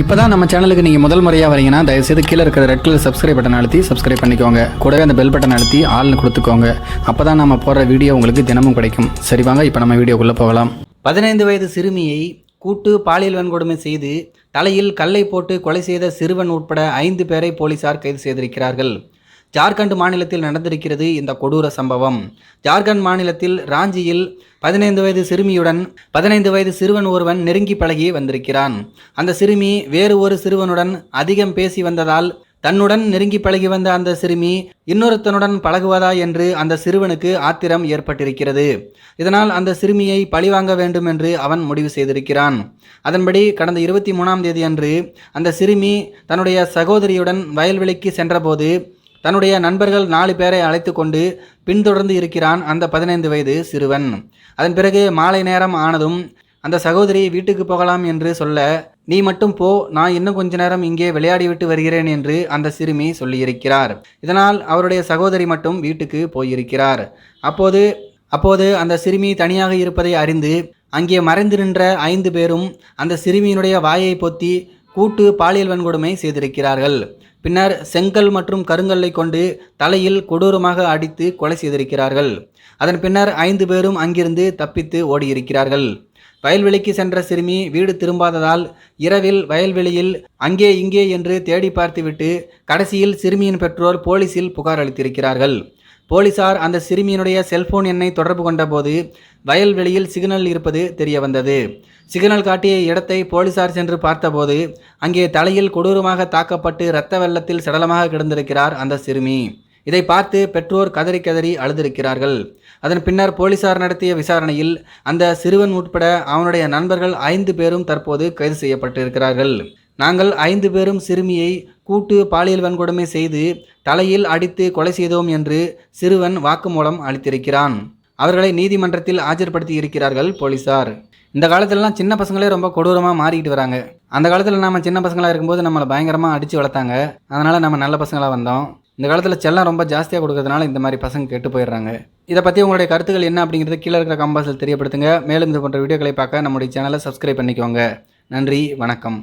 இப்போ தான் நம்ம சேனலுக்கு நீங்கள் முதல் முறையாக வரீங்கன்னா தயவுசெய்து கீழே இருக்கிற ரெட் கலர் சப்ஸ்கிரைப் பட்டன் அழுத்தி சப்ஸ்கிரைப் பண்ணிக்கோங்க. கூடவே அந்த பெல் பட்டன் அழுத்தி ஆள்னு கொடுத்துக்கோங்க. அப்போ தான் நம்ம போடுற வீடியோ உங்களுக்கு தினமும் கிடைக்கும். சரி வாங்க இப்போ நம்ம வீடியோக்குள்ளே போகலாம். பதினைந்து வயது சிறுமியை கூட்டு பாலியல் வன்கொடுமை செய்து தலையில் கல்லை போட்டு கொலை செய்த சிறுவன் உட்பட ஐந்து பேரை போலீசார் கைது செய்திருக்கிறார்கள். ஜார்க்கண்ட் மாநிலத்தில் நடந்திருக்கிறது இந்த கொடூர சம்பவம். ஜார்க்கண்ட் மாநிலத்தில் ராஞ்சியில் பதினைந்து வயது சிறுமியுடன் பதினைந்து வயது சிறுவன் ஒருவன் நெருங்கி பழகி வந்திருக்கிறான். அந்த சிறுமி வேறு ஒரு சிறுவனுடன் அதிகம் பேசி வந்ததால் தன்னுடன் நெருங்கி பழகி வந்த அந்த சிறுமி இன்னொருத்தனுடன் பழகுவதா என்று அந்த சிறுவனுக்கு ஆத்திரம் ஏற்பட்டிருக்கிறது. இதனால் அந்த சிறுமியை பழிவாங்க வேண்டும் என்று அவன் முடிவு செய்திருக்கிறான். அதன்படி கடந்த இருபத்தி மூணாம் தேதி அன்று அந்த சிறுமி தன்னுடைய சகோதரியுடன் வயல்வெளிக்கு சென்றபோது தன்னுடைய நண்பர்கள் நாலு பேரை அழைத்து கொண்டு பின்தொடர்ந்து இருக்கிறான் அந்த பதினைந்து வயது சிறுவன். அதன் பிறகு மாலை நேரம் ஆனதும் அந்த சகோதரி வீட்டுக்கு போகலாம் என்று சொல்ல நீ மட்டும் போ நான் இன்னும் கொஞ்ச நேரம் இங்கே விளையாடிவிட்டு வருகிறேன் என்று அந்த சிறுமி சொல்லியிருக்கிறார். இதனால் அவருடைய சகோதரி மட்டும் வீட்டுக்கு போயிருக்கிறார். அப்போது அப்போது அந்த சிறுமி தனியாக இருப்பதை அறிந்து அங்கே மறைந்து நின்ற ஐந்து பேரும் அந்த சிறுமியினுடைய வாயை பொத்தி கூட்டு பாலியல் வன்கொடுமை செய்திருக்கிறார்கள். பின்னர் செங்கல் மற்றும் கருங்கல்லை கொண்டு தலையில் கொடூரமாக அடித்து கொலை செய்திருக்கிறார்கள். அதன் பின்னர் ஐந்து பேரும் அங்கிருந்து தப்பித்து ஓடியிருக்கிறார்கள். வயல்வெளிக்கு சென்ற சிறுமி வீடு திரும்பாததால் இரவில் வயல்வெளியில் அங்கே இங்கே என்று தேடி பார்த்துவிட்டு கடைசியில் சிறுமியின் பெற்றோர் போலீசில் புகார் அளித்திருக்கிறார்கள். போலீசார் அந்த சிறுமியினுடைய செல்போன் எண்ணை தொடர்பு கொண்டபோது வயல்வெளியில் சிக்னல் இருப்பது தெரிய வந்தது சிக்னல் காட்டிய இடத்தை போலீசார் சென்று பார்த்தபோது அங்கே தலையில் கொடூரமாக தாக்கப்பட்டு இரத்த வெள்ளத்தில் சடலமாக கிடந்திருக்கிறார் அந்த சிறுமி. இதை பார்த்து பெற்றோர் கதறி கதறி அழுதிருக்கிறார்கள். அதன் பின்னர் போலீசார் நடத்திய விசாரணையில் அந்த சிறுவன் உட்பட அவனுடைய நண்பர்கள் ஐந்து பேரும் தற்போது கைது செய்யப்பட்டிருக்கிறார்கள். நாங்கள் ஐந்து பேரும் சிறுமியை கூட்டு பாலியல் வன்கொடுமை செய்து தலையில் அடித்து கொலை செய்தோம் என்று சிறுவன் வாக்குமூலம் அளித்திருக்கிறான். அவர்களை நீதிமன்றத்தில் ஆஜர்படுத்தி இருக்கிறார்கள் போலீசார். இந்த காலத்துலலாம் சின்ன பசங்களே ரொம்ப கொடூரமாக மாறிக்கிட்டு வராங்க. அந்த காலத்தில் நம்ம சின்ன பசங்களாக இருக்கும்போது நம்மளை பயங்கரமாக அடித்து வளர்த்தாங்க. அதனால் நம்ம நல்ல பசங்களாக வந்தோம். இந்த காலத்தில் செல்லம் ரொம்ப ஜாஸ்தியாக கொடுக்கறதுனால இந்த மாதிரி பசங்க கெட்டு போயிடுறாங்க. இதை பற்றி உங்களுடைய கருத்துக்கள் என்ன அப்படிங்கிறது கீழே இருக்கிற கம்பாஸில் தெரியப்படுத்துங்க. மேலும் இது போன்ற வீடியோக்களை பார்க்க நம்முடைய சேனலை சப்ஸ்கிரைப் பண்ணிக்கோங்க. நன்றி வணக்கம்.